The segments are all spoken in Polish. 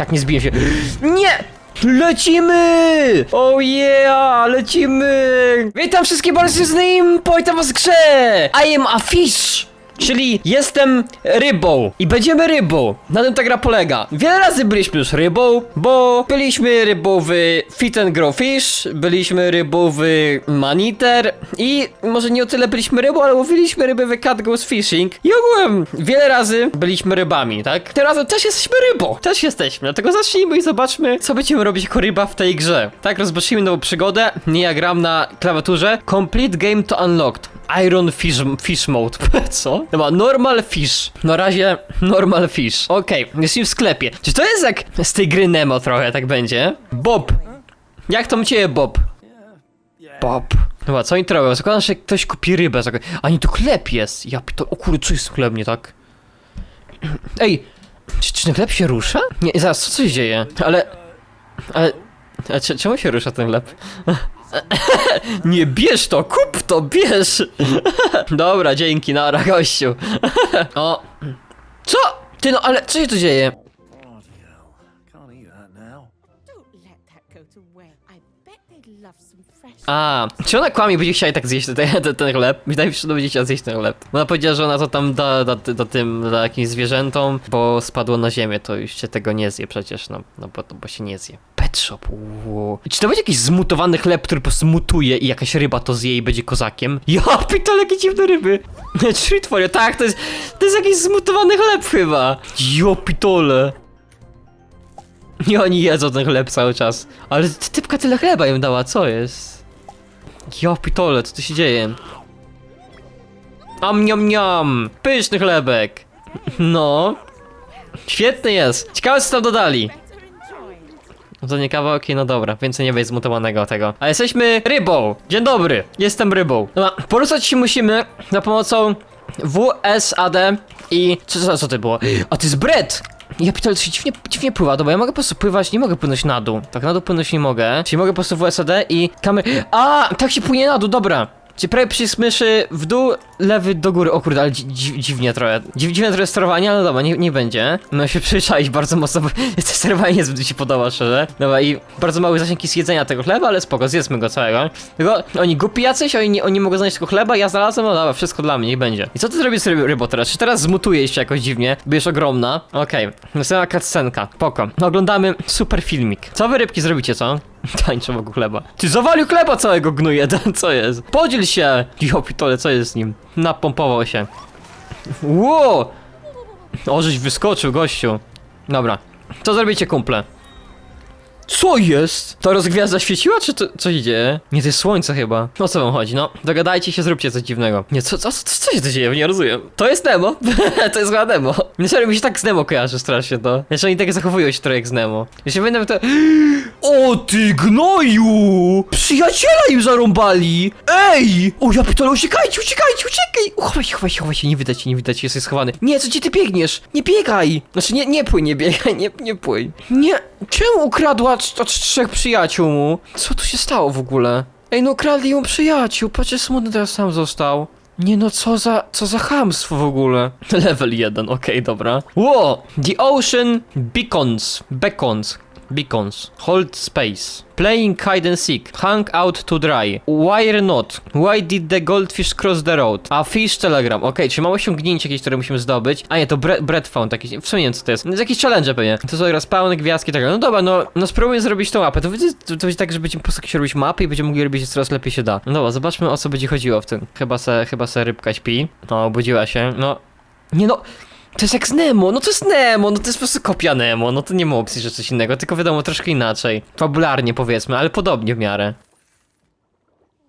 Tak, nie zbiję się. Nie! Lecimy! Oh yeah, lecimy! Witam wszystkich bardzo z nim, witam was grze! I am a fish! Czyli jestem rybą i będziemy rybą. Na tym ta gra polega. Wiele razy byliśmy już rybą, bo byliśmy rybą w Fit and Grow Fish, byliśmy rybą w Maniter i może nie o tyle byliśmy rybą, ale łowiliśmy ryby w Cat Goes Fishing i ogółem wiele razy byliśmy rybami, tak? Tym razem też jesteśmy rybą, też jesteśmy, dlatego zacznijmy i zobaczmy, co będziemy robić jako ryba w tej grze. Tak, rozpoczniemy nową przygodę, nie ja gram na klawiaturze. Complete game to unlocked. Iron Fish, fish Mode. Co? Dobra, Normal Fish. Na razie Normal Fish. Okej, jesteśmy w sklepie. Czy to jest jak z tej gry Nemo trochę, tak będzie? Bob. Jak to ciebie, Bob? Bob. Dobra, co oni tu robią? Zakładam, że ktoś kupi rybę. Zak- A nie, to chleb jest. Ja to, o kurde, co jest chleb, nie tak? Ej, czy, czy ten chleb się rusza? Nie, zaraz, co się dzieje? Ale... Ale... A czemu się rusza ten chleb? Nie bierz to, kup to, bierz! Dobra, dzięki, nara, gościu. o. Co? Ty no, ale co się tu dzieje? To. A, czy ona kłamie będzie chciała i tak zjeść ten, ten, ten chleb? Wydaje mi się, że będzie chciała zjeść ten chleb. Ona powiedziała, że ona to tam da, da, da tym, da jakimś zwierzętom, bo spadło na ziemię, to już się tego nie zje przecież, no, no bo, bo się nie zje. Pet shop. Czy to będzie jakiś zmutowany chleb, który po prostu mutuje i jakaś ryba to zje i będzie kozakiem? Ja pitole, jakie dziwne ryby. Drzwi twoje, tak, to jest, to jest jakiś zmutowany chleb chyba. Jo pitole. I oni jedzą ten chleb cały czas. Ale ty- typka tyle chleba im dała, co jest? Ja pitole, co tu się dzieje? Am niam niam! Pyszny chlebek! No. Świetny jest. Ciekawe co tam dodali. No to nie kawa, okej, no dobra, więcej nie będzie zmutowanego tego. A jesteśmy rybą! Dzień dobry, jestem rybą. Dobra, poruszać się musimy za pomocą WSAD i... Co, co, co to było? A to jest bread! Ja to się dziwnie, dziwnie pływa, dobra, ja mogę po prostu pływać, nie mogę płynąć na dół. Tak, na dół płynąć nie mogę. Czyli mogę po prostu WSAD i kamery... A, tak się płynie na dół, dobra. Czyli prawie przycisk myszy w dół, lewy do góry. O kurde, ale dzi dzi dziwnie trochę. Dziw dziwne trochę sterowanie, ale dobra, nie, nie będzie. No się przyzwyczaić bardzo mocno, bo to sterowanie niezbyt mi się podoba, szczerze. Dobra, i bardzo mały zasięg z jedzenia tego chleba, ale spoko, zjedzmy go całego. Tylko oni głupi jacyś, oni, nie- mogą znaleźć tego chleba, ja znalazłem, no dobra, wszystko dla mnie, niech będzie. I co ty zrobisz z ryb rybo teraz? Czy teraz zmutuje się jakoś dziwnie? Będziesz ogromna. Okej, okay. następna cutscenka, poko. No, oglądamy super filmik. Co wy rybki zrobicie, co? Tańczą wokół chleba. Ty zawalił chleba całego gnuje, co jest? Podziel się! Jo, co jest z nim? Napompował się. Ło! O, żeś wyskoczył, gościu. Dobra. Co zrobicie, kumple? Co jest? To rozgwiazda świeciła, czy to co się dzieje? Nie, to jest słońce chyba. O co wam chodzi? No, dogadajcie się, zróbcie coś dziwnego. Nie, co, co, co, co się tu dzieje? Nie rozumiem. To jest Nemo. to jest chyba Nemo. Nie serio, mi się tak z Nemo kojarzy strasznie to. Znaczy oni tak zachowują się trochę jak z Nemo. Jeśli będę to... O ty gnoju! Przyjaciela im zarąbali! Ej! O ja pitole, uciekajcie, uciekajcie, uciekaj! Uchowaj się, chowaj się, chowaj się, nie widać nie widać jesteś schowany. Nie, co gdzie ty biegniesz? Nie biegaj! Znaczy nie, nie płyń, nie biegaj, nie, nie płyń. Nie, czemu ukradła trzech przyjaciół mu? Co tu się stało w ogóle? Ej, no kradli mu przyjaciół, patrzcie, smutny teraz sam został. Nie no, co za, co za chamstwo w ogóle. Level 1, okej, dobra. Ło! The Ocean Beacons. Beacons. Beacons. Hold space. Playing hide and seek. Hang out to dry. Why not? Why did the goldfish cross the road? A fish telegram. Okej, czy mamy osiągnięcie jakieś, które musimy zdobyć? A nie, to bre bread found jakiś. W sumie nie wiem co to jest. To jest jakiś challenge pewnie. To są teraz pełne gwiazdki tak. No dobra, no, no spróbujmy zrobić tą mapę. To będzie, to będzie tak, że będziemy po prostu jakieś robić mapy i będziemy mogli robić je coraz lepiej się da. No dobra, zobaczmy o co będzie chodziło w tym. Chyba se, chyba se rybka śpi. No, obudziła się. No. Nie no. To jest jak z Nemo, no to jest Nemo, no to jest po prostu kopia Nemo, no to nie ma opcji, że coś innego, tylko wiadomo troszkę inaczej. Fabularnie powiedzmy, ale podobnie w miarę.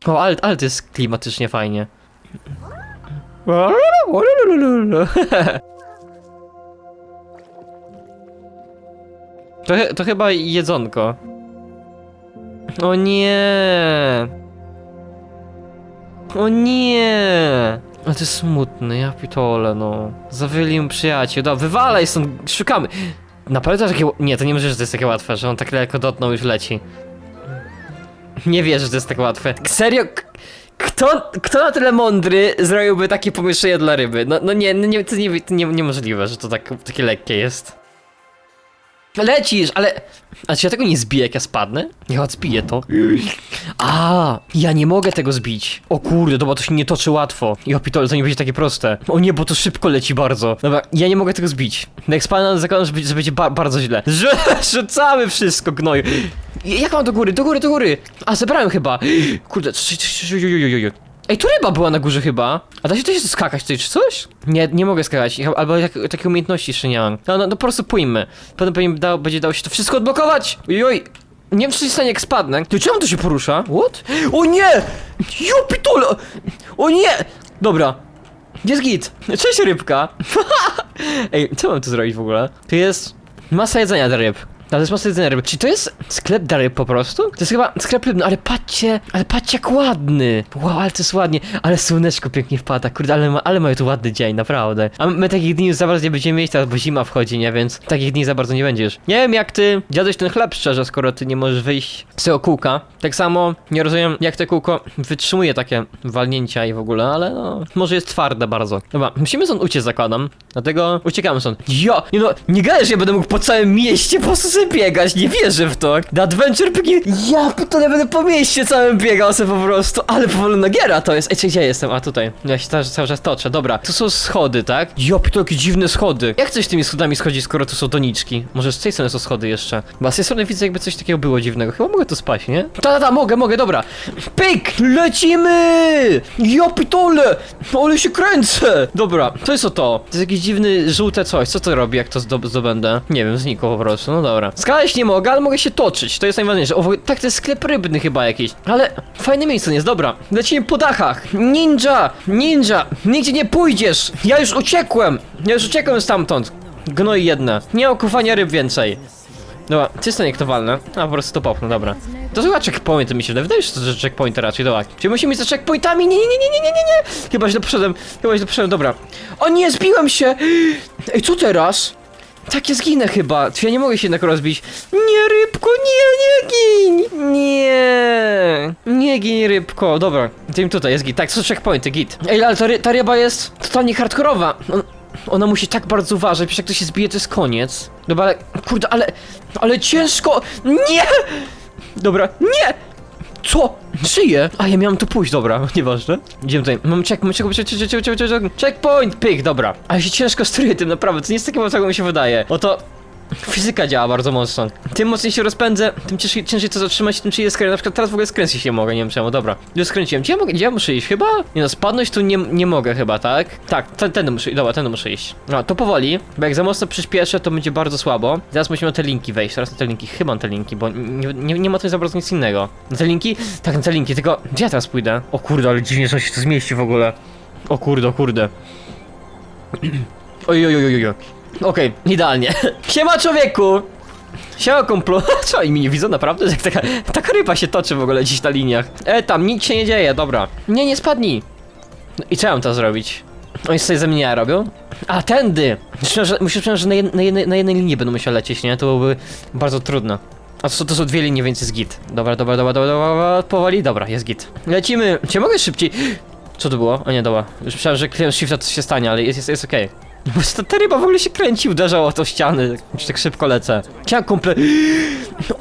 O, ale, ale to jest klimatycznie fajnie. To, to chyba jedzonko. O nie. O nie. Ale to jest smutne, ja pitole, no. Zawyli mu przyjaciół, dobra, wywalaj stąd, szukamy. Naprawdę takie... Nie, to nie może, że to jest takie łatwe, że on tak lekko dotknął już leci. Nie wierzę, że to jest tak łatwe. Serio? Kto, kto na tyle mądry zrobiłby takie pomieszczenie dla ryby? No, no nie, no nie, to, nie, to nie, niemożliwe, że to tak, takie lekkie jest. Lecisz, ale... A czy ja tego nie zbiję, jak ja spadnę? Ja zbiję to. A, ja nie mogę tego zbić. O kurde, dobra, to się nie toczy łatwo. I opitol, to nie będzie takie proste. O nie, bo to szybko leci bardzo. Dobra, ja nie mogę tego zbić. No Jak spadnę, zakładam, że będzie, że będzie ba bardzo źle. Rzu rzucamy wszystko, gnoju. Jak mam do góry? Do góry, do góry. A, zebrałem chyba. Kurde, Ej, tu ryba była na górze chyba. A da się, się skakać tutaj, czy coś? Nie, nie mogę skakać, albo jak, takiej umiejętności jeszcze nie mam. No, no, no po prostu pójmy. Potem pewnie dał, będzie dało się to wszystko odblokować. Ojoj. Nie wiem, co się stanie, jak spadnę. Ty, czemu to się porusza? What? O nie! Jopitole! O nie! Dobra. Jest git. Cześć, rybka. Ej, co mam tu zrobić w ogóle? Tu jest masa jedzenia dla ryb. Ale to jest masa jedzenia ryb. Czy to jest sklep ryb po prostu? To jest chyba sklep rybny, ale patrzcie, ale patrzcie jak ładny. Wow, ale to jest ładnie. Ale słoneczko pięknie wpada, kurde, ale, ma, ale mają tu ładny dzień, naprawdę. A my takich dni już za bardzo nie będziemy mieć, teraz bo zima wchodzi, nie? Więc takich dni za bardzo nie będziesz. Nie wiem jak ty dziadłeś ten chleb szczerze, skoro ty nie możesz wyjść z tego kółka. Tak samo nie rozumiem jak to kółko wytrzymuje takie walnięcia i w ogóle, ale no, może jest twarde bardzo. Dobra, musimy stąd uciec zakładam, dlatego uciekamy stąd. Ja, nie no, nie gadaj, ja będę mógł po całym mieście po prostu biegać, nie wierzę w to. The Adventure Begin, ja to ja będę po mieście całym biegał sobie po prostu, ale powolna giera to jest. Ej, czy gdzie jestem? A tutaj, ja się cały, cały czas toczę, dobra. Tu są schody, tak? Ja to jakie dziwne schody. Jak coś tymi schodami schodzi, skoro tu są doniczki? Może z tej strony są schody jeszcze? Bo z tej strony widzę jakby coś takiego było dziwnego. Chyba mogę tu spać, nie? Ta, ta, ta, mogę, mogę, dobra. Pyk! Lecimy! Ja pitole! Ale się kręcę! Dobra, co jest o to? To jest jakieś dziwny, żółte coś. Co to robi, jak to zdob- zdobędę? Nie wiem, znikło po prostu, no dobra. Skaleś nie mogę, ale mogę się toczyć, to jest najważniejsze. O, tak, to jest sklep rybny chyba jakiś. Ale fajne miejsce jest, dobra. Lecimy po dachach. Ninja! Ninja! Nigdzie nie pójdziesz! Ja już uciekłem! Ja już uciekłem stamtąd. Gnoj jedna. Nie okuwania ryb więcej. Dobra, czysto niech to walnę. A po prostu to popnę, dobra. To chyba checkpointy mi się wydaje. Wydaje się, że checkpointy raczej, dobra. Czy musimy za checkpointami? Nie, nie, nie, nie, nie, nie, nie, nie. Chyba źle poszedłem, chyba źle poszedłem, dobra. O nie, zbiłem się! Ej, co teraz? Tak, ja zginę chyba. Ja nie mogę się jednak rozbić? Nie, rybko, nie, nie gin! Nie! Nie gin, rybko. Dobra, tym tutaj jest git. Tak, są checkpointy, git. Ej, ale ta, ry ta ryba jest totalnie hardkorowa. On, ona musi tak bardzo uważać, przecież jak to się zbije, to jest koniec. Dobra, ale, kurde, ale, ale ciężko! Nie! Dobra, nie! Co? Żyję? A ja miałem tu pójść, dobra, nieważne. Idziemy tutaj. Mam check, mam check, check, check, check, check, check, check, checkpoint, pyk, dobra. Ale się ciężko steruje tym, naprawdę, to nie jest takie jak mi się wydaje. Oto fizyka działa bardzo mocno. Tym mocniej się rozpędzę, tym ciężej, ciężej to zatrzymać, tym ciężej skręcę. Na przykład teraz w ogóle skręcić się mogę, nie wiem czemu, dobra. Już skręciłem. Gdzie ja, mogę, gdzie ja muszę iść? Chyba? Nie no, spadnąć tu nie, nie mogę chyba, tak? Tak, ten, tędy muszę iść, dobra, tędy muszę iść. No, to powoli, bo jak za mocno przyspieszę, to będzie bardzo słabo. Teraz musimy na te linki wejść, teraz na te linki, chyba na te linki, bo nie, nie, nie ma tutaj za bardzo nic innego. Na te linki? Tak, na te linki, tylko gdzie ja teraz pójdę? O kurde, ale dziwnie, że się to zmieści w ogóle. O kurde, o kurde. Oj, oj, oj, oj, oj. Okej, idealnie. Siema człowieku! Siema kumplu. Co oni mnie nie widzą naprawdę? Jak taka, taka ryba się toczy w ogóle dziś na liniach. E, tam nic się nie dzieje, dobra. Nie, nie spadnij. No I co mam to zrobić? Oni sobie ze mnie robią? A, tędy! Myślałem, że, że na, jed, na, jednej, na jednej linii będą musiał lecieć, nie? To byłoby bardzo trudno. A to, to są dwie linie, więc jest git. Dobra, dobra, dobra, dobra, dobra, powoli, dobra, jest git. Lecimy. Czy mogę szybciej? Co to było? A nie, dobra. Już myślałem, że kliknę shifta coś się stanie, ale jest, jest, jest okej. Bo ta, ta ryba w ogóle się kręci, uderzała o to ściany. Już tak szybko lecę. Chciałem kumple...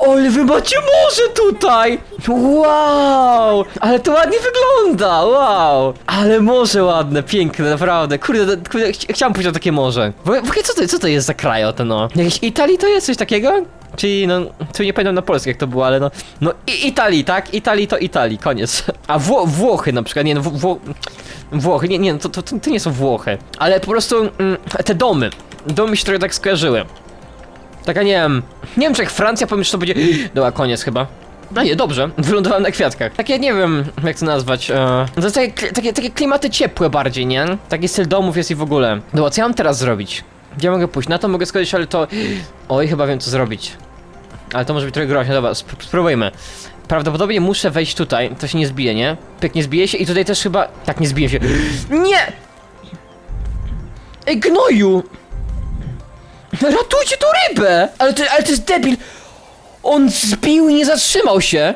Ale wy macie morze tutaj! Wow! Ale to ładnie wygląda, wow! Ale morze ładne, piękne, naprawdę. Kurde, kurde ch chciałem pójść na takie morze. W ogóle, co, to, co to jest za kraj o to, no? Jakieś Italii to jest coś takiego? Czyli, no, tu nie pamiętam na polsku jak to było, ale no, no i Italii, tak? Italii to Italii, koniec. A Wło Włochy na przykład, nie no, Wło Włochy, nie, nie, to, to, to nie są Włochy. Ale po prostu mm, te domy, domy się trochę tak skojarzyły. Taka nie wiem, nie wiem czy jak Francja że to będzie... Dobra, koniec chyba. No nie, dobrze, wylądowałem na kwiatkach. Takie, nie wiem, jak to nazwać, e... To jest takie, takie, takie klimaty ciepłe bardziej, nie? Taki styl domów jest i w ogóle. Dobra, co ja mam teraz zrobić? Gdzie mogę pójść? Na to mogę skończyć, ale to... Oj, chyba wiem co zrobić. Ale to może być trochę groźne, dobra, sp spróbujmy. Prawdopodobnie muszę wejść tutaj, to się nie zbije, nie? Pyk, nie zbije się i tutaj też chyba... Tak, nie zbije się. Nie! Ej, gnoju! Ratujcie tą rybę! Ale to, ale to jest debil! On zbił i nie zatrzymał się!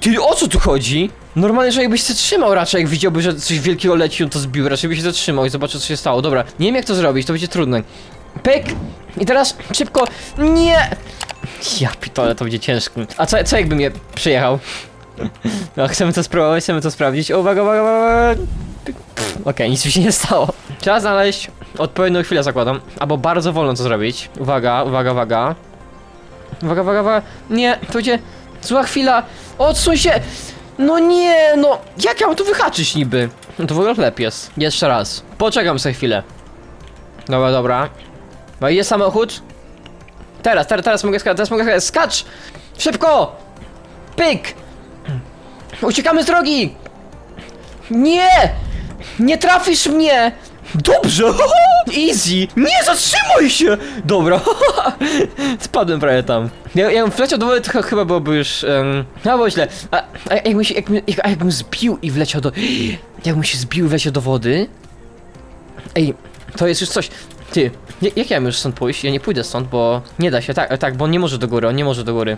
Ty, o co tu chodzi? Normalnie, że jakbyś się zatrzymał raczej, jak widziałby, że coś wielkiego leci, on to zbił, raczej by się zatrzymał i zobaczył, co się stało. Dobra, nie wiem jak to zrobić, to będzie trudne. Pyk! I teraz szybko. Nie! Ja pitole, to będzie ciężko. A co, co jakbym je przyjechał? No, chcemy to spróbować, chcemy to sprawdzić. Uwaga, uwaga, uwaga! Pyk. Okej, nic mi się nie stało. Trzeba znaleźć odpowiednią chwilę, zakładam. Albo bardzo wolno to zrobić. Uwaga, uwaga, uwaga. Uwaga, uwaga, uwaga. Nie, to będzie zła chwila. Odsuń się! No nie, no. Jak ja mam tu wyhaczyć niby? No to w ogóle chleb jest. Jeszcze raz. Poczekam sobie chwilę. Dobra, dobra. No i jest samochód. Teraz, teraz, teraz mogę skakać, teraz mogę skakać. Skacz! Szybko! Pyk! Uciekamy z drogi! Nie! Nie trafisz mnie! Dobrze! Easy! Nie zatrzymuj się! Dobra. Spadłem prawie tam. Ja, jakbym wleciał do wody, to ch- chyba byłoby już... Um, no było źle. A, a, jakbym się, jakbym, jak, a jakbym zbił i wleciał do... Jakbym się zbił i wleciał do wody... Ej, to jest już coś... Ty, jak ja mam już stąd pójść? Ja nie pójdę stąd, bo nie da się, tak, tak, bo on nie może do góry, on nie może do góry.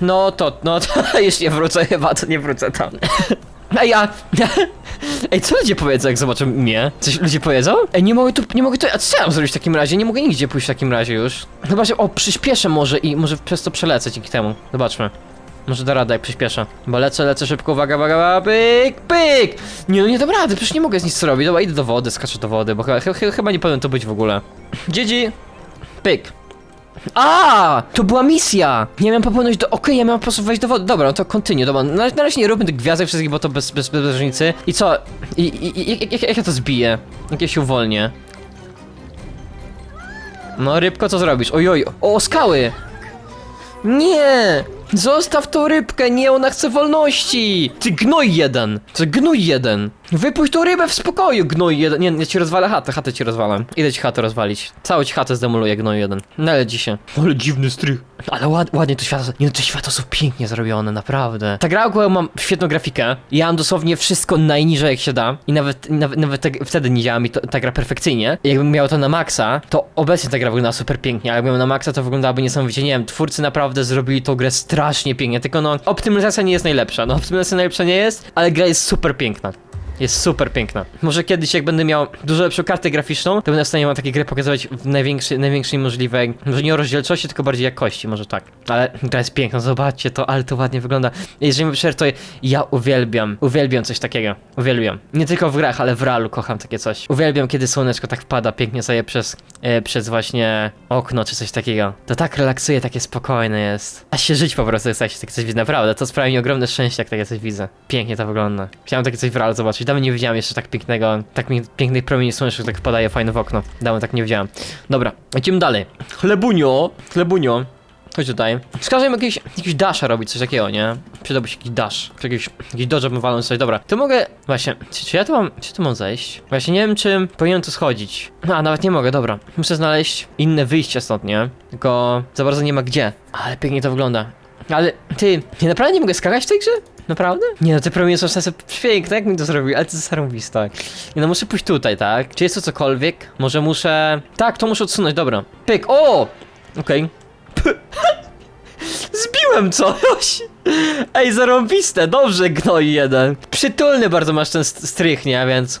No to, no to, jeśli nie wrócę chyba, to nie wrócę tam. Ej, ja... Ej, co ludzie powiedzą, jak zobaczą mnie? Coś ludzie powiedzą? Ej, nie mogę tu, nie mogę tu, a co ja mam zrobić w takim razie? Nie mogę nigdzie pójść w takim razie już. Chyba, że, o, przyspieszę może i może przez to przelecę dzięki temu. Zobaczmy. Może da radę, jak przyspieszę. Bo lecę, lecę szybko, uwaga, uwaga, uwaga, pyk, pyk! Nie, no nie dam rady, przecież nie mogę z nic zrobić. Dobra, idę do wody, skaczę do wody, bo chyba, ch- chyba nie powinien to być w ogóle. GG, pyk. A, to była misja! Nie miałem popłynąć do. Okej, ja miałem po prostu wejść do wody. Dobra, no to kontynuuj, dobra. Na, na razie nie róbmy tych gwiazdek wszystkich, bo to bez, bez, bez różnicy. I co? I, i, i jak, jak, jak ja to zbiję? Jak ja się uwolnię? No, rybko, co zrobisz? Ojoj, o, skały! Nie! Zostaw tą rybkę, nie, ona chce wolności! Ty gnoj jeden! Ty gnój jeden! Wypuść tą rybę w spokoju, gnoj jeden! Nie, ja ci rozwalę chatę, chatę ci rozwalam. Idę ci chatę rozwalić. Całą ci chatę zdemoluję, gnoj jeden. Naledzi się. Ale dziwny strych. Ale ład, ładnie to światło, nie no, te światła są pięknie zrobione, naprawdę. Ta gra ogółem mam świetną grafikę. Ja mam dosłownie wszystko najniżej jak się da. I nawet, nawet, nawet te, wtedy nie działa mi to, ta gra perfekcyjnie. Jakbym miał to na maksa, to obecnie ta gra wygląda super pięknie, a jakbym miał na maksa, to wyglądałaby niesamowicie. Nie wiem, twórcy naprawdę zrobili tą grę strasznie pięknie, tylko no, optymalizacja nie jest najlepsza. No, optymalizacja najlepsza nie jest, ale gra jest super piękna. Jest super piękna. Może kiedyś, jak będę miał dużo lepszą kartę graficzną, to będę w stanie wam takie gry pokazywać w największej, największej możliwej, może nie o rozdzielczości, tylko bardziej jakości, może tak. Ale gra jest piękna, zobaczcie to, ale to ładnie wygląda. Jeżeli mi szczerze, to ja uwielbiam, uwielbiam coś takiego. Uwielbiam. Nie tylko w grach, ale w realu kocham takie coś. Uwielbiam, kiedy słoneczko tak wpada pięknie sobie przez, e, przez właśnie okno, czy coś takiego. To tak relaksuje, takie spokojne jest. A się żyć po prostu, jak się takie coś widzi, naprawdę. To sprawia mi ogromne szczęście, jak takie coś widzę. Pięknie to wygląda. Chciałem takie coś w realu zobaczyć. Dawno nie widziałem jeszcze tak pięknego, tak pięknych promieni słonecznych, tak wpadaje fajnie w okno. Dawno tak nie widziałem. Dobra, idziemy dalej. Chlebunio, chlebunio. Chodź tutaj. Wskażę im jakiś, jakiś dasha robić, coś takiego, nie? Przydałby się jakiś dash. Jakiś, jakiś dodge bym walnął coś. Dobra, to mogę... Właśnie, czy, czy ja tu mam... Czy tu mam zejść? Właśnie nie wiem, czy powinienem tu schodzić. A nawet nie mogę, dobra. Muszę znaleźć inne wyjście stąd, nie? Tylko za bardzo nie ma gdzie. Ale pięknie to wygląda. Ale ty, naprawdę nie mogę skakać w tej grze? Naprawdę? Nie no, te promienie są sensy piękne, jak mi to zrobił, ale to jest zarąbiste. Nie no, muszę pójść tutaj, tak? Czy jest to cokolwiek? Może muszę... Tak, to muszę odsunąć, dobra. Pyk, o! Okej. Zbiłem coś! Ej, zarąbiste, dobrze gnoi jeden. Przytulny bardzo masz ten st- strych, nie? Więc...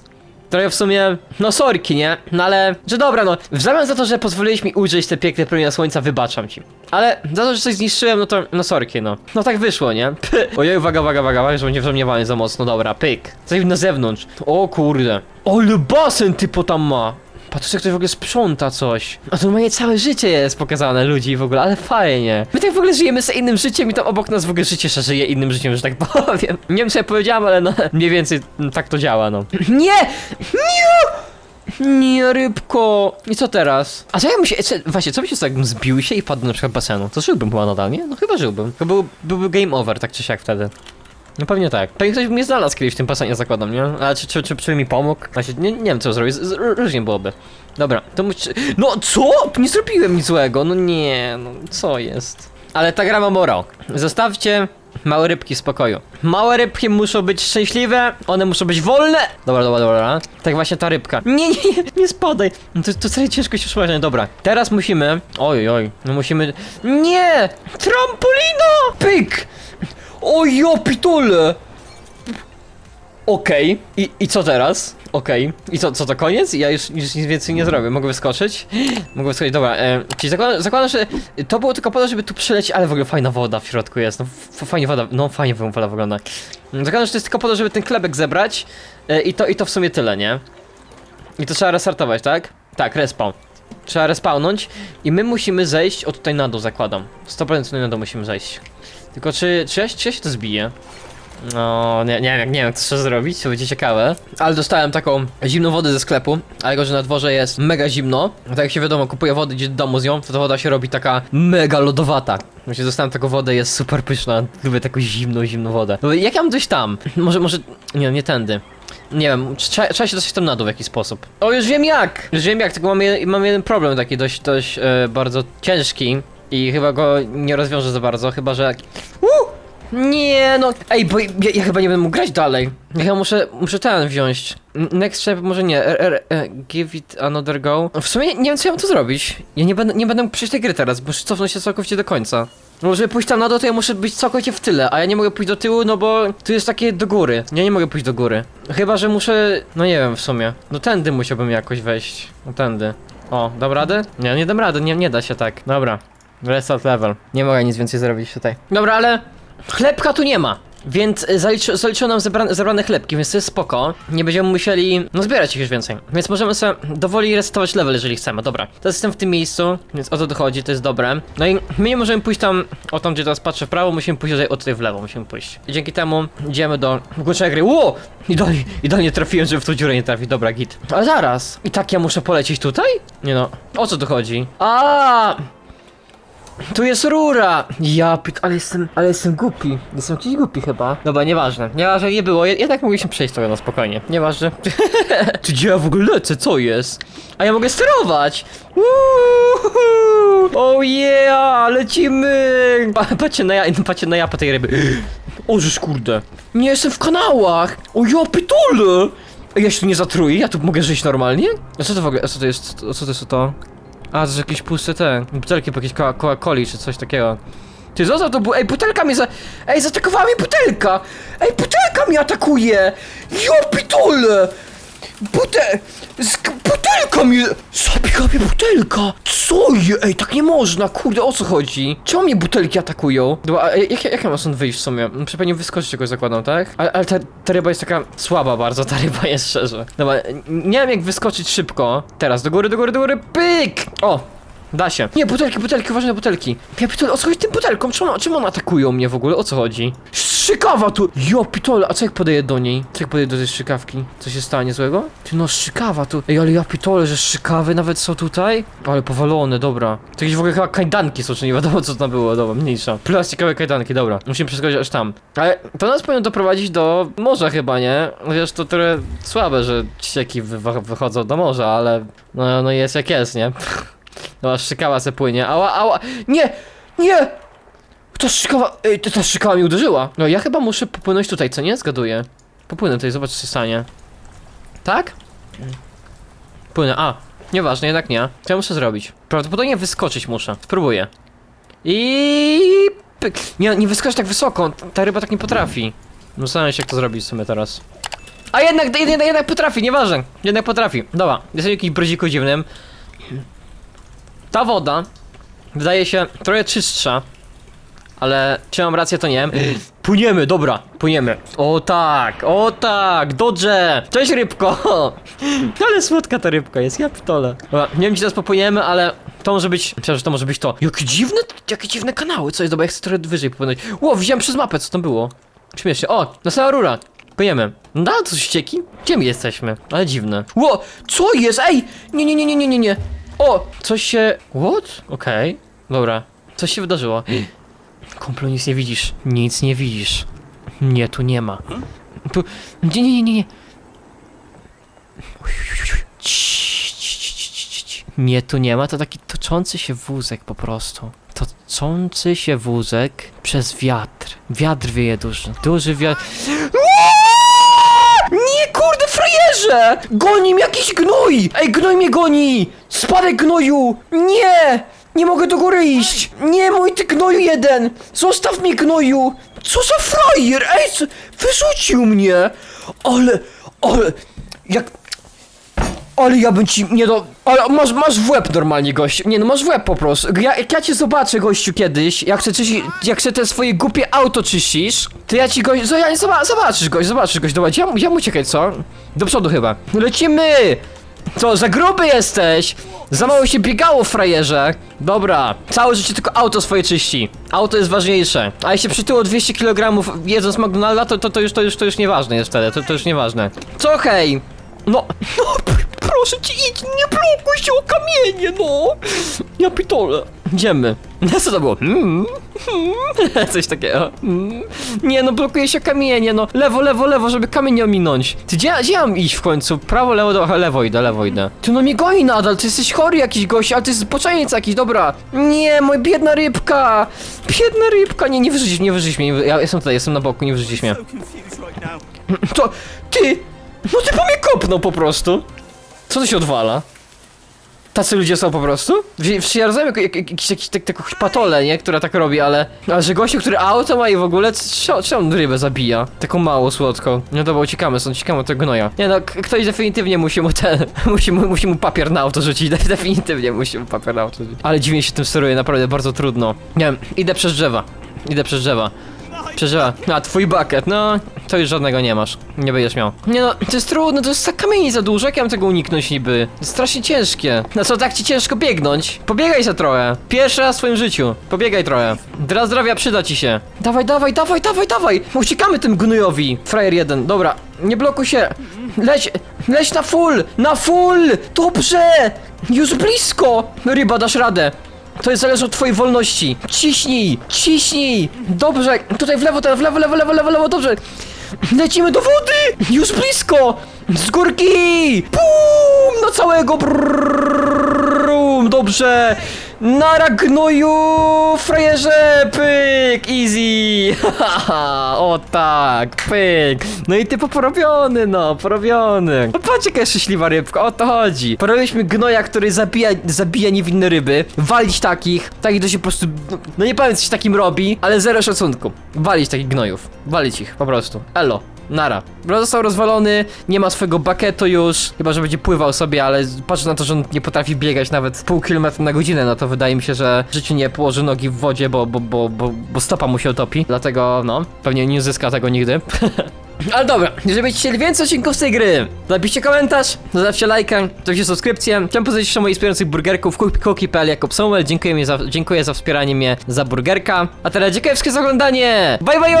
Trochę w sumie, no sorki, nie? No ale, że dobra, no, w zamian za to, że pozwoliłeś mi użyć te piękne promienia słońca, wybaczam ci. Ale za to, że coś zniszczyłem, no to, no sorki, no. No tak wyszło, nie? Ojej, uwaga, uwaga, uwaga, uwaga, żeby nie wrząbniewali za mocno, dobra, pyk. Coś na zewnątrz. O kurde. Ale basen typo tam ma. Patrz, jak ktoś w ogóle sprząta coś. A to moje całe życie jest pokazane ludzi w ogóle, ale fajnie. My tak w ogóle żyjemy sobie innym życiem i tam obok nas w ogóle życie żyje innym życiem, że tak powiem. Nie wiem, co ja powiedziałem, ale no, mniej więcej tak to działa, no. Nie! Nie! Nie, rybko! I co teraz? A co ja bym się, co, właśnie, co by się stało, jakbym zbił się i padł na przykład basenu? To żyłbym chyba nadal, nie? No chyba żyłbym. To był, byłby game over, tak czy siak wtedy. No pewnie tak. Pewnie ktoś by mnie znalazł kiedyś w tym basenie, zakładam, nie? Ale czy, czy, czy, czy mi pomógł? Właśnie, nie, nie wiem co zrobić, różnie byłoby. Dobra, to musi... No co? Nie zrobiłem nic złego, no nie, no co jest? Ale ta gra ma morał. Zostawcie małe rybki w spokoju. Małe rybki muszą być szczęśliwe, one muszą być wolne. Dobra, dobra, dobra. Tak właśnie ta rybka. Nie, nie, nie, nie spadaj. No to, to wcale ciężko się utrzymać. Dobra, teraz musimy... Oj, oj, no musimy... Nie! Trampolino! Pyk! Oj, jo, pitole! Okej, I, i co teraz? Okej. I co, co to koniec? Ja już, już nic więcej nie zrobię. Mogę wyskoczyć? Mogę wyskoczyć, dobra. E, czyli zakładam, zakładam, że to było tylko po to, żeby tu przylecieć, ale w ogóle fajna woda w środku jest. No f- fajnie woda, no fajnie woda wygląda. Zakładam, że to jest tylko po to, żeby ten chlebek zebrać e, i, to, i to w sumie tyle, nie? I to trzeba restartować, tak? Tak, respawn. Trzeba respawnąć i my musimy zejść od tutaj na dół, zakładam. 100% tutaj na dół musimy zejść. Tylko czy, czy, ja, czy ja się to zbije? No, nie, nie wiem, nie wiem, to trzeba zrobić, to będzie ciekawe. Ale dostałem taką zimną wodę ze sklepu, ale jako, że na dworze jest mega zimno, tak jak się wiadomo, kupuję wodę gdzieś do domu z nią, to ta woda się robi taka mega lodowata. Właśnie dostałem taką wodę, jest super pyszna, lubię taką zimną, zimną wodę. No, jak ja mam dojść tam? Może, może, nie, nie tędy. Nie wiem, trzeba, trzeba się dostać tam na dół w jakiś sposób. O, już wiem jak! Już wiem jak, tylko mam, je, mam jeden problem taki dość, dość e, bardzo ciężki i chyba go nie rozwiążę za bardzo, chyba że... Uh! Nie, no, ej, bo ja, ja chyba nie będę mógł grać dalej. Ja muszę, muszę ten wziąć. Next step może nie, R, R, e, give it another go. W sumie nie wiem co ja mam tu zrobić. Ja nie będę, nie będę mógł przejść tej gry teraz, muszę cofnąć się całkowicie do końca. No, żeby pójść tam na dół, to ja muszę być całkowicie w tyle, a ja nie mogę pójść do tyłu, no bo tu jest takie do góry. Ja nie mogę pójść do góry. Chyba, że muszę, no nie wiem w sumie. No tędy musiałbym jakoś wejść. No tędy. O, dam radę? Nie, nie dam rady, nie, nie da się tak. Dobra. Restart level. Nie mogę nic więcej zrobić tutaj. Dobra, ale chlebka tu nie ma. Więc y, zalicz, zaliczono nam zebrane, zebrane chlebki, więc to jest spoko. Nie będziemy musieli, no zbierać ich już więcej. Więc możemy sobie dowoli resetować level, jeżeli chcemy. Dobra, teraz jestem w tym miejscu, więc o to dochodzi, to jest dobre. No i my nie możemy pójść tam, o tam gdzie teraz patrzę w prawo, musimy pójść tutaj, o tutaj w lewo, musimy pójść. I dzięki temu idziemy do górnej gry. Ło! Idealnie, idealnie trafiłem, żeby w tą dziurę nie trafić. Dobra, git. Ale zaraz. I tak ja muszę polecieć tutaj? Nie no, o co tu chodzi? A! Tu jest rura! Ja pit, ale jestem, ale jestem głupi. Jestem jakiś głupi chyba. Dobra, nieważne. Nieważne, nie było. Jed- Jednak mogliśmy przejść trochę na spokojnie. Nieważne. Czy gdzie ja w ogóle lecę? Co jest? A ja mogę sterować! Uuuu! Oh yeah! Lecimy! Pa, patrzcie na ja, patrzcie na ja po tej ryby. O, żeż kurde. Nie jestem w kanałach! O ja pitole! Ej, Ja się tu nie zatruję? Ja tu mogę żyć normalnie? A co to w ogóle? A co to jest? A co to jest to? A, to jest jakieś puste te, butelki po jakiejś Coca- Coca-Coli czy coś takiego. Ty został to bu- Ej, butelka mnie za... Ej, zaatakowała mnie butelka! Ej, butelka mnie atakuje! Jo, pitole! Bute... Sk... Butelka mnie... Zabiega mnie butelka! Co je? Ej, tak nie można, kurde, o co chodzi? Czemu mnie butelki atakują? Dobra, a jak, jak ja mam stąd wyjść w sumie? Muszę pewnie wyskoczyć jakoś zakładam, tak? Ale, ale ta, ta ryba jest taka słaba bardzo, ta ryba jest szczerze. Dobra, nie wiem jak wyskoczyć szybko. Teraz, do góry, do góry, do góry, pyk! O! Da się. Nie, butelki, butelki, uważaj butelki. Ja pitole, o co chodzi tym butelką? Czemu, czemu one atakują mnie w ogóle? O co chodzi? Strzykawa tu! Jo, pitole, a co jak podeję do niej? Co jak podeję do tej strzykawki? Co się stanie złego? Ty no, strzykawa tu. Ej, ale ja pitole, że strzykawy nawet są tutaj? Ale powalone, dobra. To jakieś w ogóle chyba kajdanki są, czy nie wiadomo co tam było, dobra, mniejsza. Plastikowe kajdanki, dobra. Musimy przeskoczyć aż tam. Ale to nas powinno doprowadzić do morza chyba, nie? Chociaż to trochę słabe, że ścieki wy wychodzą do morza, ale no, no jest jak jest, nie? No, szczykała se płynie. Ała, ała. Nie! Nie! Ta szczykała. Ej, ta- ta szczykała mi uderzyła. No, ja chyba muszę popłynąć tutaj, co nie? Zgaduję. Popłynę tutaj, zobacz, co się stanie. Tak? Płynę. A, nieważne, jednak nie. Co ja muszę zrobić? Prawdopodobnie wyskoczyć muszę. Spróbuję. I. Nie, nie wyskocz tak wysoko. Ta ryba tak nie potrafi. No, Zastanawiam się, jak to zrobić w sumie teraz. A jednak, jednak, jednak potrafi, nieważne. Jednak potrafi. Dobra, jestem jakiś brodziku dziwnym. Ta woda wydaje się trochę czystsza, ale czy mam rację, to nie wiem. Płyniemy, dobra, płyniemy. O tak, o tak, dodże! Cześć rybko! Ale słodka ta rybka jest, ja pitole. Dobra, nie wiem, czy teraz popłyniemy, ale to może być, myślę, że to może być to. Jakie dziwne, jakie dziwne kanały, co jest, dobra, ja chcę trochę wyżej popłynąć. Ło, widziałem przez mapę, co tam było. Śmiesznie, o, na sama rura. Płyniemy. No, to ścieki? Gdzie my jesteśmy? Ale dziwne. Ło, co jest? Ej! Nie, nie, nie, nie, nie, nie, nie. O! Coś się... What? Okej. Dobra. Coś się wydarzyło. Kumplu, nic nie widzisz. Nic nie widzisz. Nie, tu nie ma. Tu... Nie, nie, nie, nie, nie. Cii, cii, cii, cii, cii, cii. Nie, tu nie ma. To taki toczący się wózek po prostu. Toczący się wózek przez wiatr. Wiatr wieje duży. Duży wiatr... Frajerze! Goni mnie jakiś gnój! Ej, gnój mnie goni! Spadek gnoju! Nie! Nie mogę do góry iść! Nie, mój ty gnoju jeden! Zostaw mnie gnoju! Co za frajer! Ej, co? wyrzucił mnie! Ale, ale, jak, Ale ja bym ci nie do... Ale masz, masz w łeb normalnie, gościu. Nie no, masz w łeb po prostu. Ja, jak ja cię zobaczę, gościu, kiedyś, jak chcę, jak chcę te swoje głupie auto czyścisz, to ja ci gość... Zoba- zobaczysz, gość, zobaczysz, gość. Dobra, ja, ja uciekaj, co? Do przodu chyba. Lecimy! Co, za gruby jesteś? Za mało się biegało, frajerze. Dobra, całe życie tylko auto swoje czyści. Auto jest ważniejsze. A jeśli przytyło 200 kg jedząc McDonalda, to, to, to, już, to, już, to już nieważne jest wtedy, to, to już nieważne. Co hej? No, no, proszę cię idź, nie blokuj się o kamienie, no. Ja pitole. Idziemy. Co to było? Hmm? Hmm? Coś takiego. Hmm? Nie no, blokuje się kamienie, no. Lewo, lewo, lewo, żeby kamień nie ominąć. Ty gdzie, gdzie mam iść w końcu? Prawo, lewo, do... Aha, lewo idę, lewo idę. Ty no mnie goni nadal, ty jesteś chory jakiś gość, ale ty jest poczajniec jakiś, dobra. Nie, moja biedna rybka. Biedna rybka, nie, nie wyrzucisz, nie wyrzucisz mnie. nie wy- Ja jestem tutaj, jestem na boku, nie wyrzucisz mnie. To, ty! No ty po mnie kopnął po prostu. Co to się odwala? Tacy ludzie są po prostu? W- w- Ja rozumiem jak, jak, jakiś tak, taką patolę, nie? Która tak robi, ale... Ale że gościu, który auto ma i w ogóle, czy on rybę zabija? Taką małą, słodką. No dobra, uciekamy stąd, uciekamy tego gnoja. Nie no, ktoś definitywnie musi mu ten... musi mu, musi mu papier na auto rzucić, de- definitywnie musi mu papier na auto rzucić. Ale dziwnie się tym steruje, naprawdę bardzo trudno. Nie wiem, idę przez drzewa. Idę przez drzewa. Przeżyła. A twój bucket, no to już żadnego nie masz. Nie będziesz miał. Nie no, to jest trudne, to jest za kamieni za dużo, jak ja mam tego uniknąć niby? Strasznie ciężkie. No co, tak ci ciężko biegnąć? Pobiegaj się trochę. Pierwszy raz w swoim życiu. Pobiegaj trochę. Dla zdrowia przyda ci się. Dawaj, dawaj, dawaj, dawaj, dawaj! Uciekamy tym gnojowi. Frajer jeden, dobra. Nie blokuj się. Leć, leć na full, na full! Dobrze! Już blisko! Ryba, dasz radę. To jest zależy od twojej wolności. Ciśnij! Ciśnij! Dobrze! Tutaj w lewo, teraz w lewo, lewo, lewo, lewo, lewo, dobrze! Lecimy do wody! Już blisko! Z górki! Pum! Na całego! Brum! Dobrze! Nara gnoju! Frajerze! Pyk! Easy! Haha! O tak! Pyk! No i ty porobiony, no! Porobiony! No patrz jaka szczęśliwa rybka, o to chodzi! Porobiliśmy gnoja, który zabija, zabija niewinne ryby. Walić takich, takich to się po prostu... no- No nie powiem, co się takim robi, ale zero szacunku. Walić takich gnojów. Walić ich, po prostu. Elo. Nara. Został rozwalony, nie ma swojego baketu już, chyba że będzie pływał sobie, ale patrz na to, że on nie potrafi biegać nawet pół kilometra na godzinę, no to wydaje mi się, że w życiu nie położy nogi w wodzie, bo, bo, bo, bo, bo stopa mu się utopi, dlatego no, pewnie nie uzyska tego nigdy. Ale dobra, jeżeli będziecie chcieli więcej odcinków z tej gry, to napiszcie komentarz, zostawcie lajkę, zostawcie subskrypcję. Chciałem pozdrowić jeszcze moich wspierających burgerków Cookie.pl jako Samuel. Dziękuję, mi za, dziękuję za wspieranie mnie za burgerka. A teraz dziękuję wszystkim za oglądanie. Bye bye!